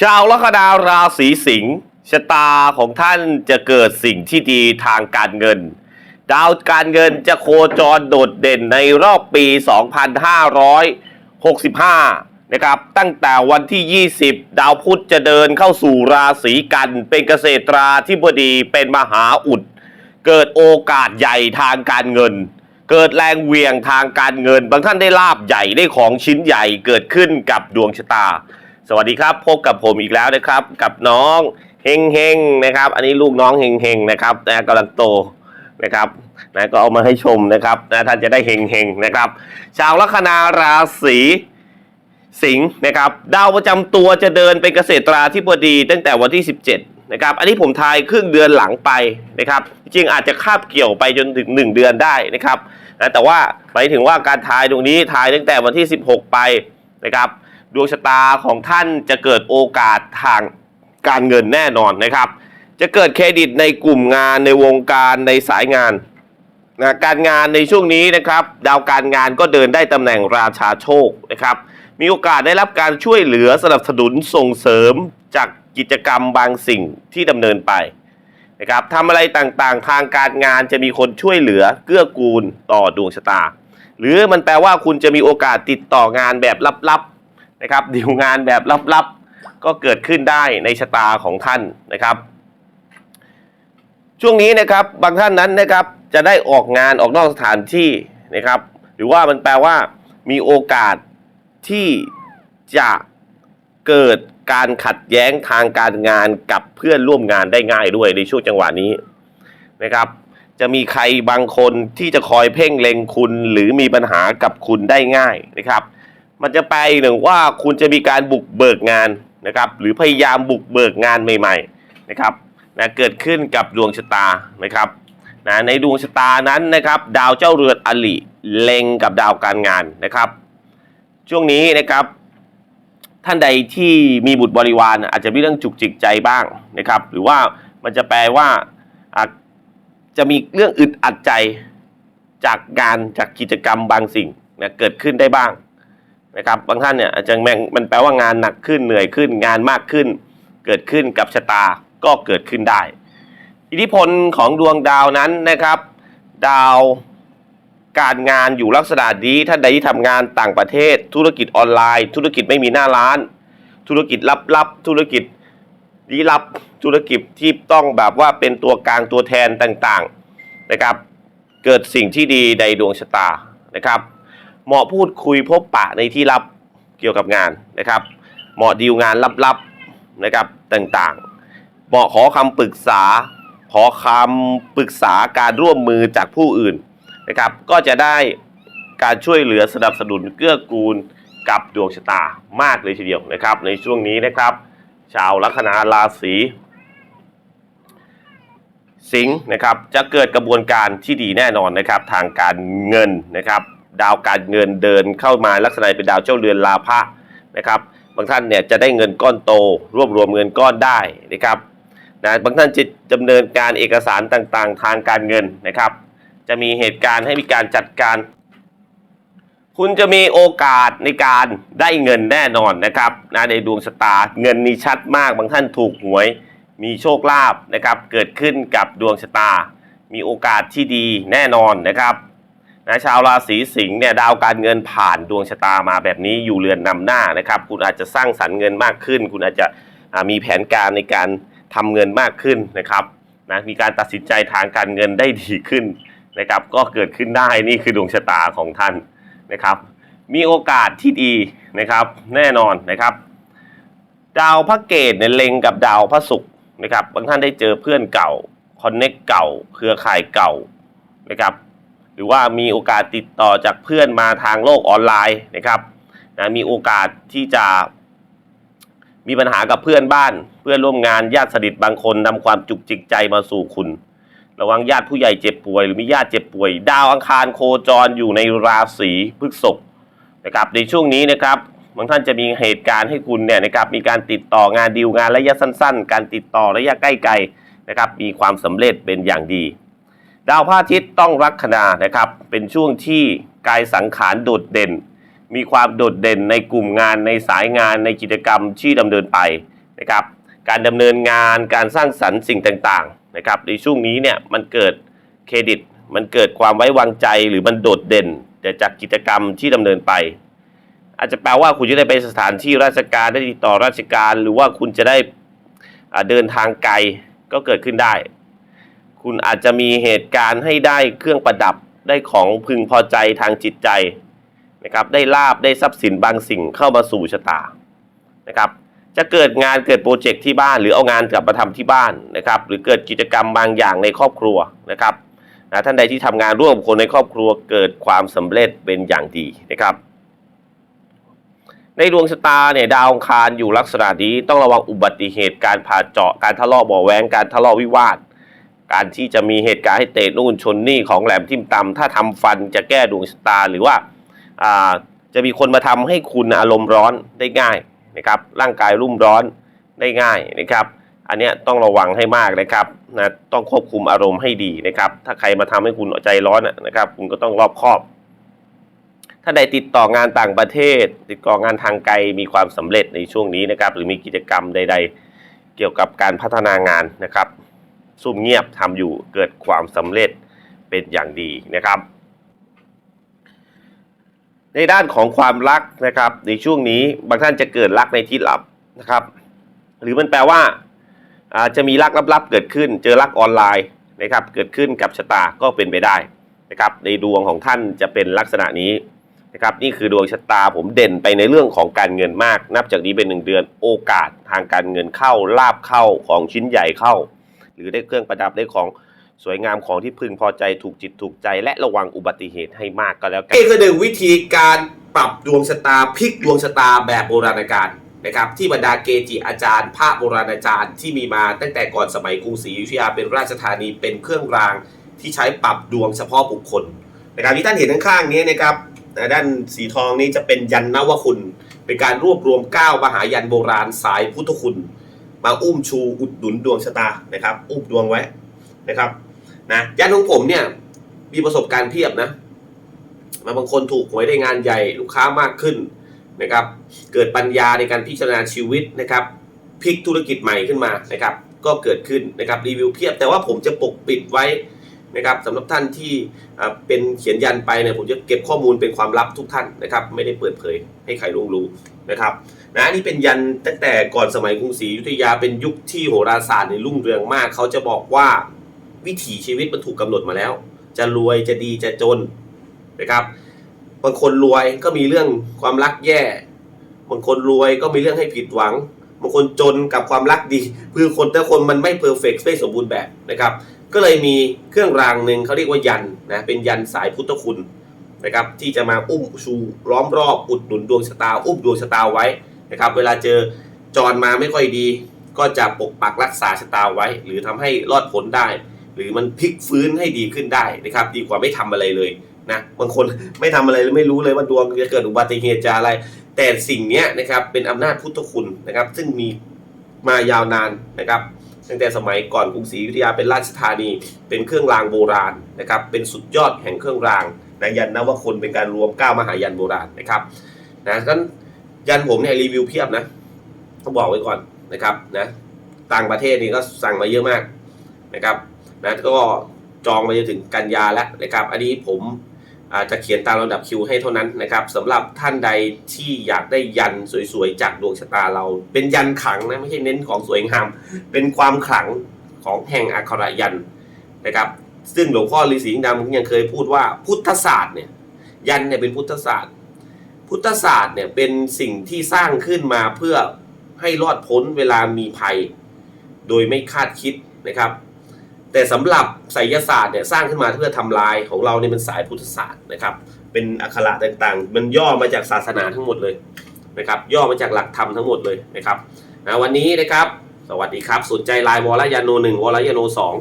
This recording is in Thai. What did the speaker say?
ชาวลัคนาราศีสิงห์ชะตาของท่านจะเกิดสิ่งที่ดีทางการเงิน ดาวการเงินจะโคจรโดดเด่นในรอบปี 2565 นะครับ ตั้งแต่วันที่ 20 ดาวพุธจะเดินเข้าสู่ราศีกัน เป็นเกษตราธิบดีเป็นมหาอุด เกิดโอกาสใหญ่ทางการเงิน เกิดแรงเหวียงทางการเงิน บางท่านได้ลาบใหญ่ได้ของชิ้นใหญ่เกิดขึ้นกับดวงชะตา วัสดีครับพบกับผมอีกแล้วนะครับ กับน้องเฮงเฮงนะครับ อันนี้ลูกน้องเฮงเฮงนะครับนะกำลังโตนะครับนะก็เอามาให้ชมนะครับนะท่านจะได้เฮงเฮงนะครับ ชาวลัคนาราศีสิงห์นะครับดาวประจำตัวจะเดินเป็นเกษตราธิบดีตั้งแต่วันที่ 17นะครับอันนี้ผมทายครึ่งเดือนหลังไปนะครับ จริงอาจจะคาบเกี่ยวไปจนถึง 1 เดือนได้นะครับนะแต่ว่าหมายถึงว่าการทายตรงนี้ทายตั้งแต่วันที่ 16 ไปนะครับ ดวงชะตาของท่านจะเกิดโอกาสทางการเงินแน่นอนนะครับ จะเกิดเครดิตในกลุ่มงานในวงการในสายงานนะการงานในช่วงนี้นะครับ ดาวการงานก็เดินได้ตำแหน่งราชาโชคนะครับ มีโอกาสได้รับการช่วยเหลือสนับสนุนส่งเสริมจากกิจกรรมบางสิ่งที่ดำเนินไปนะครับทำอะไรต่างๆ ทางการงานจะมีคนช่วยเหลือเกื้อกูลต่อดวงชะตา หรือมันแปลว่าคุณจะมีโอกาสติดต่องานแบบลับๆ นะครับดีลงานแบบลับๆ ก็เกิดขึ้นได้ในชะตาของท่านนะครับ ช่วงนี้นะครับบางท่านนั้นนะครับจะได้ออกงานออกนอกสถานที่นะครับ หรือว่ามันแปลว่า มีโอกาสที่จะเกิดการขัดแย้งทางการงานกับเพื่อนร่วมงานได้ง่ายด้วยในช่วงจังหวะนี้นะครับ จะมีใครบางคนที่จะคอยเพ่งเล็งคุณ หรือมีปัญหากับคุณได้ง่ายนะครับ มันจะแปลอีกหนึ่งว่าคุณจะมีการบุกเบิกงานนะครับ หรือพยายามบุกเบิกงานใหม่ๆนะครับนะเกิดขึ้นกับดวงชะตานะครับนะในดวงชะตานั้นนะครับ ดาวเจ้าเรือนอลิเล็งกับดาวการงานนะครับ ช่วงนี้นะครับท่านใดที่มีบุตรบริวารอาจจะมีเรื่องจุกจิกใจบ้างนะครับ หรือว่ามันจะแปลว่าอาจจะมีเรื่องอึดอัดใจจากงานจากกิจกรรมบางสิ่งนะเกิดขึ้นได้บ้าง นะครับบางท่านเนี่ยอาจจะแม่งมันแปลว่างานหนักขึ้นเหนื่อยขึ้นงานมากขึ้น เกิดขึ้นกับชะตาก็เกิดขึ้นได้ อิทธิพลของดวงดาวนั้นนะครับ ดาวการงานอยู่ลักษณะนี้ท่านใดที่ทำงานต่างประเทศ ธุรกิจออนไลน์ ธุรกิจไม่มีหน้าร้าน ธุรกิจลับๆธุรกิจลี้ลับธุรกิจที่ต้องแบบว่าเป็นตัวกลางตัวแทนต่างๆนะครับ เกิดสิ่งที่ดีในดวงชะตานะครับ เหมาะพูดคุยพบปะในที่ลับเกี่ยวกับงานนะครับ เหมาะดีลงานลับๆนะครับต่างๆ เหมาะขอคำปรึกษา ขอคำปรึกษาการร่วมมือจากผู้อื่นนะครับ ก็จะได้การช่วยเหลือสนับสนุนเกื้อกูลกับดวงชะตามากเลยทีเดียวนะครับ ในช่วงนี้นะครับ ชาวลัคนาราศีสิงห์นะครับจะเกิดกระบวนการที่ดีแน่นอนนะครับ ทางการเงินนะครับ ดาวการเงินเดินเข้ามาลักษณะเป็นดาวเจ้าเรือนลาภะนะครับบางท่านเนี่ยจะได้เงินก้อนโต รวบรวมเงินก้อนได้นะครับนะบางท่านจะดำเนินการเอกสารต่างๆ ทางการเงินนะครับ จะมีเหตุการณ์ให้มีการจัดการ คุณจะมีโอกาสในการได้เงินแน่นอนนะครับนะในดวงชะตาเงินนี่ชัดมาก บางท่านถูกหวย มีโชคลาภนะครับ เกิดขึ้นกับดวงชะตา มีโอกาสที่ดีแน่นอนนะครับ นะชาวราศีสิงห์เนี่ยดาวการเงินผ่านดวงชะตามาแบบนี้อยู่เรือนนำหน้านะครับ คุณอาจจะสร้างสรรค์เงินมากขึ้น คุณอาจจะมีแผนการในการทำเงินมากขึ้นนะครับนะมีการตัดสินใจทางการเงินได้ดีขึ้นนะครับ ก็เกิดขึ้นได้นี่คือดวงชะตาของท่านนะครับ มีโอกาสที่ดีนะครับแน่นอนนะครับ ดาวพระเกตเนี่ยเล็งกับดาวพระศุกร์นะครับบางท่านได้เจอเพื่อนเก่าคอนเน็กเก่า เครือข่ายเก่านะครับ หรือว่ามีโอกาสติดต่อจากเพื่อนมาทางโลกออนไลน์นะครับนะมีโอกาสที่จะมีปัญหากับเพื่อนบ้าน เพื่อนร่วมงานญาติสนิทบางคนนำความจุกจิกใจมาสู่คุณ ระวังญาติผู้ใหญ่เจ็บป่วยหรือมีญาติเจ็บป่วย ดาวอังคารโคจรอยู่ในราศีพฤษภนะครับในช่วงนี้นะครับบางท่านจะมีเหตุการณ์ให้คุณเนี่ยนะครับมีการติดต่องานดีลงานระยะสั้น ๆ การติดต่อระยะใกล้ๆนะครับมีความสำเร็จเป็นอย่างดี ดาวพระอาทิตย์ต้องลัคนานะครับ เป็นช่วงที่กายสังขารโดดเด่น มีความโดดเด่นในกลุ่มงานในสายงานในกิจกรรมที่ดำเนินไปนะครับ การดำเนินงานการสร้างสรรค์สิ่งต่างๆนะครับ ในช่วงนี้เนี่ยมันเกิดเครดิต มันเกิดความไว้วางใจหรือมันโดดเด่นแต่จากกิจกรรมที่ดำเนินไป อาจจะแปลว่าคุณจะได้ไปสถานที่ราชการได้ติดต่อราชการ หรือว่าคุณจะได้เดินทางไกลก็เกิดขึ้นได้ คุณอาจจะมีเหตุการณ์ให้ได้เครื่องประดับได้ของพึงพอใจทางจิตใจนะครับ ได้ลาบได้ทรัพย์สินบางสิ่งเข้ามาสู่ชะตานะครับ จะเกิดงานเกิดโปรเจกต์ที่บ้าน หรือเอางานกลับมาทำที่บ้านนะครับ หรือเกิดกิจกรรมบางอย่างในครอบครัวนะครับนะท่านใดที่ทำงานร่วมคนในครอบครัวเกิดความสำเร็จเป็นอย่างดีนะครับ ในดวงชะตาเนี่ยดาวองคารอยู่ลักษณะนี้ต้องระวังอุบัติเหตุการผ่าเจาะการทะเลาะเบาะแวงการทะเลาะวิวาท การที่จะมีเหตุการณ์ให้เตะนู่นชนนี่ของแหลมทิ่มตำถ้าทำฟันจะแก้ดวงชะตาหรือว่าจะมีคนมาทำให้คุณอารมณ์ร้อนได้ง่ายนะครับ ร่างกายรุ่มร้อนได้ง่ายนะครับ อันนี้ต้องระวังให้มากนะครับนะต้องควบคุมอารมณ์ให้ดีนะครับ ถ้าใครมาทำให้คุณใจร้อนนะครับ คุณก็ต้องรอบคอบ ถ้าใดติดต่องานต่างประเทศ ติดต่องานทางไกลมีความสำเร็จในช่วงนี้นะครับ หรือมีกิจกรรมใด ๆ เกี่ยวกับการพัฒนางานนะครับ ซุ่มเงียบทำอยู่เกิดความสำเร็จเป็นอย่างดีนะครับ ในด้านของความรักนะครับ ในช่วงนี้บางท่านจะเกิดรักในที่ลับนะครับ หรือมันแปลว่าอาจะมีรักลับๆเกิดขึ้น เจอรักออนไลน์นะครับ เกิดขึ้นกับชะตาก็เป็นไปได้นะครับ ในดวงของท่านจะเป็นลักษณะนี้นะครับนี่คือดวงชะตาผมเด่นไปในเรื่องของการเงินมาก นับจากนี้เป็นหนึ่งเดือนโอกาสทางการเงินเข้าลาบเข้าของชิ้นใหญ่เข้า หรือได้เครื่องประดับได้ของสวยงามของที่พึงพอใจถูกจิตถูกใจ และระวังอุบัติเหตุให้มากก็แล้วกันนี่คือหนึ่งวิธีการปรับดวงชะตาพลิกดวงชะตาแบบโบราณกาลนะครับที่บรรดาเกจิอาจารย์พระโบราณอาจารย์ที่มีมาตั้งแต่ก่อนสมัยกรุงศรีอยุธยาเป็นราชธานีเป็นเครื่องรางที่ใช้ปรับดวงเฉพาะบุคคลนะครับที่ท่านเห็นข้างๆนี้นะครับด้านสีทองนี้จะเป็นยันนวคุณ เป็นการรวบรวม 9 มหายันโบราณสายพุทธคุณ มาอุ้มชูอุดหนุนดวงชะตานะครับ อุ้มดวงไว้นะครับนะยันของผมเนี่ยมีประสบการณ์เพียบนะมาบางคนถูกหวยได้งานใหญ่ลูกค้ามากขึ้นนะครับ เกิดปัญญาในการพิจารณาชีวิตนะครับพลิกธุรกิจใหม่ขึ้นมานะครับ ก็เกิดขึ้นนะครับรีวิวเพียบ แต่ว่าผมจะปกปิดไว้นะครับสำหรับท่านที่เป็นเขียนยันไปเนี่ยผมจะเก็บข้อมูลเป็นความลับทุกท่านนะครับ ไม่ได้เปิดเผยให้ใครรู้รู้ นะครับนะนี่เป็นยันตั้งแต่ก่อนสมัยกรุงศรีอยุธยาเป็นยุคที่โหราศาสตร์ในรุ่งเรืองมาก เขาจะบอกว่าวิถีชีวิตมันถูกกำหนดมาแล้ว จะรวยจะดีจะจนนะครับบางคนรวยก็มีเรื่องความรักแย่บางคนรวยก็มีเรื่องให้ผิดหวังบางคนจนกับความรักดีคือคนแต่คนมันไม่เพอร์เฟกต์ไม่สมบูรณ์แบบนะครับ ก็เลยมีเครื่องรางหนึ่งเขาเรียกว่ายันนะเป็นยันสายพุทธคุณ นะครับที่จะมาอุ้มชูล้อมรอบอุดหนุนดวงชะตา อุ้มดวงชะตาไว้นะครับเวลาเจอจรมาไม่ค่อยดี ก็จะปกปักรักษาชะตาไว้ หรือทำให้รอดพ้นได้ หรือมันพลิกฟื้นให้ดีขึ้นได้นะครับดีกว่าไม่ทำอะไรเลยนะบางคนไม่ทำอะไรไม่รู้เลยว่าดวงจะเกิดอุบัติเหตุจะอะไร แต่สิ่งนี้นะครับเป็นอำนาจพุทธคุณนะครับ ซึ่งมีมายาวนานนะครับตั้งแต่สมัยก่อนกรุงศรีอยุธยาเป็นราชธานี เป็นเครื่องรางโบราณนะครับเป็นสุดยอดแห่งเครื่องราง นะยันนวคนเป็นการรวม9มหายันโบราณนะครับนะฉะนั้นยันผมเนี่ยรีวิวเพียบนะต้องบอกไว้ก่อนนะครับนะต่างประเทศนี่ก็สั่งมาเยอะมากนะครับนะก็จองไปจนถึงกันยาแล้วนะครับ อันนี้ผมอาจจะเขียนตามลำดับคิวให้เท่านั้นนะครับสำหรับท่านใดที่อยากได้ยันสวยๆจากดวงชะตาเรา เป็นยันขังนะไม่ใช่เน้นของสวยงาม เป็นความขลังของแห่งอักขระยันนะครับ ซึ่งหลวงพ่อฤาษีลิงดำยังเคยพูดว่าพุทธศาสตร์เนี่ยยันเนี่ยเป็นพุทธศาสตร์ พุทธศาสตร์เนี่ยเป็นสิ่งที่สร้างขึ้นมาเพื่อให้รอดพ้นเวลามีภัย โดยไม่คาดคิดนะครับ แต่สำหรับไสยศาสตร์เนี่ยสร้างขึ้นมาเพื่อทำลายของเราเนี่ยเป็นสายพุทธศาสตร์นะครับ เป็นอักขระต่างๆ มันย่อมาจากศาสนาทั้งหมดเลยนะครับ ย่อมาจากหลักธรรมทั้งหมดเลยนะครับนะวันนี้นะครับ สวัสดีครับสนใจลน์วอลยาโนหนึ่งวอลยาโนสอง